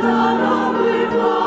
правда робимо.